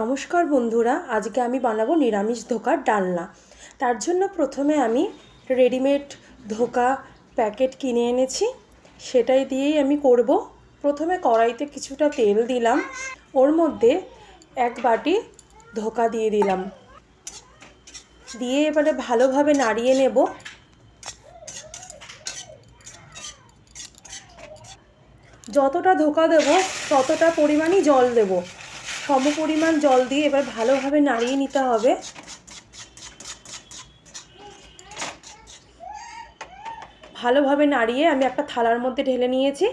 নমস্কার বন্ধুরা, আজকে আমি বানাবো নিরামিষ ধোকার ডালনা। তার জন্য প্রথমে আমি রেডিমেড ধোকা প্যাকেট কিনে এনেছি। সেটাই দিয়েই আমি করব। প্রথমে কড়াইতে কিছুটা তেল দিলাম। ওর মধ্যে এক বাটি ধোকা দিয়ে দিলাম। দিয়ে এবারে ভালোভাবে নাড়িয়ে নেব। যতটা ধোকা দেবো, ততটা পরিমাণই জল দেব। সম পরিমাণ জল দিয়ে এবার ভালোভাবে নাড়িয়ে নিতে হবে। ভালোভাবে নাড়িয়ে আমি একটা থালার মধ্যে ঢেলে নিয়েছি।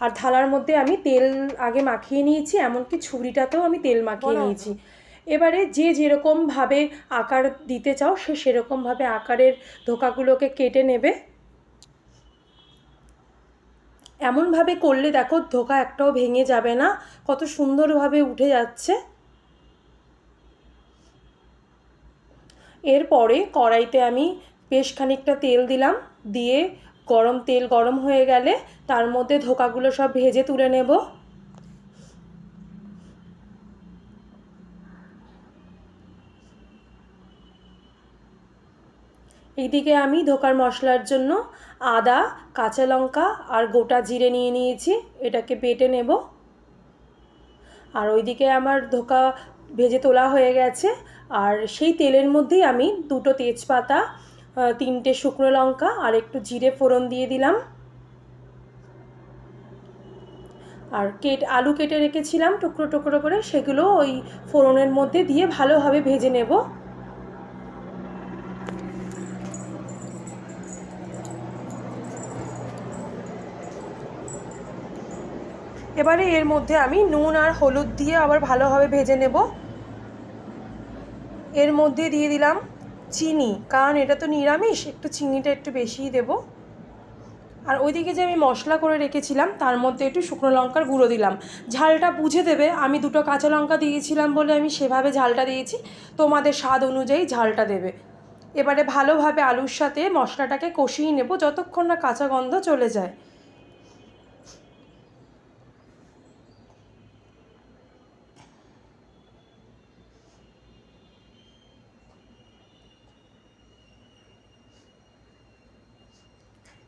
আর থালার মধ্যে আমি তেল আগে মাখিয়ে নিয়েছি এমনকি ছুরিটাতেও আমি তেল মাখিয়ে নিয়েছি। এবারে যে যেরকমভাবে আকার দিতে চাও সে সেরকমভাবে আকারের ধোকাগুলোকে কেটে নেবে। এমনভাবে করলে দেখো ধোকা একটাও ভেঙে যাবে না। কত সুন্দরভাবে উঠে যাচ্ছে। এরপরে কড়াইতে আমি বেশ খানিকটা তেল দিলাম। দিয়ে গরম তেল গরম হয়ে গেলে তার মধ্যে ধোকাগুলো সব ভেজে তুলে নেব। এইদিকে আমি ধোকার মশলার জন্য আদা, কাঁচা লঙ্কা আর গোটা জিরে নিয়ে নিয়েছি। এটাকে বেটে নেব। আর ওইদিকে আমার ধোকা ভেজে তোলা হয়ে গেছে। আর সেই তেলের মধ্যেই আমি দুটো তেজপাতা তিনটে শুকনো লঙ্কা আর একটু জিরে ফোড়ন দিয়ে দিলাম। আর কেট, আলু কেটে রেখেছিলাম টুকরো টুকরো করে। সেগুলো ওই ফোড়নের মধ্যে দিয়ে ভালোভাবে ভেজে নেব। এবারে এর মধ্যে আমি নুন আর হলুদ দিয়ে আবার ভালোভাবে ভেজে নেব। এর মধ্যে দিয়ে দিলাম চিনি, কারণ এটা তো নিরামিষ, একটু চিনিটা একটু বেশিই দেব। আর ওইদিকে যে আমি মশলা করে রেখেছিলাম, তার মধ্যে একটু শুকনো লঙ্কার গুঁড়ো দিলাম। ঝালটা বুঝে দেবে, আমি দুটো কাঁচা লঙ্কা দিয়েছিলাম বলে আমি সেভাবে ঝালটা দিয়েছি, তোমাদের স্বাদ অনুযায়ী ঝালটা দেবে। এবারে ভালোভাবে আলুর সাথে মশলাটাকে কষিয়ে নেব, যতক্ষণ না কাঁচা গন্ধ চলে যায়।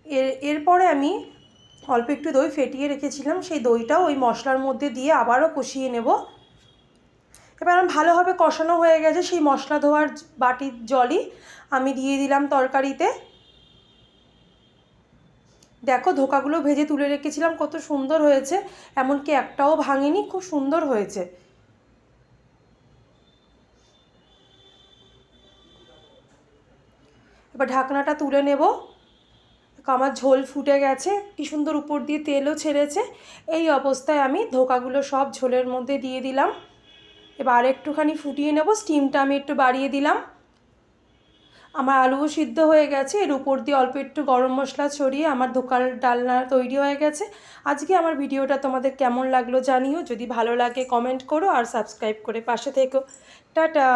এর, এরপরে আমি অল্প একটু দই ফেটিয়ে রেখেছিলাম, সেই দইটাও ওই মশলার মধ্যে দিয়ে আবারও কষিয়ে নেব। এবার আমার ভালোভাবে কষানো হয়ে গেছে, সেই মশলা ধোয়ার বাটির জলই আমি দিয়ে দিলাম তরকারিতে। দেখো ধোকাগুলো ভেজে তুলে রেখেছিলাম, কত সুন্দর হয়েছে, এমনকি একটাও ভাঙেনি, খুব সুন্দর হয়েছে। এবার ঢাকনাটা তুলে নেব। আমার ঝোল ফুটে গেছে, কি সুন্দর উপর দিয়ে তেলও ছেড়েছে। এই অবস্থায় আমি ধোকাগুলো সব ঝোলের মধ্যে দিয়ে দিলাম। এবার একটুখানি ফুটিয়ে নেব স্টিমটা আমি একটু বাড়িয়ে দিলাম। আমার আলুও সিদ্ধ হয়ে গেছে, এর উপর দিয়ে অল্প একটু গরম মশলা ছড়িয়ে আমার ধোকার ডালনা তৈরি হয়ে গেছে। আজকে আমার ভিডিওটা তোমাদের কেমন লাগল জানিও, যদি ভালো লাগে কমেন্ট করো আর সাবস্ক্রাইব করে পাশে থেকো। টাটা!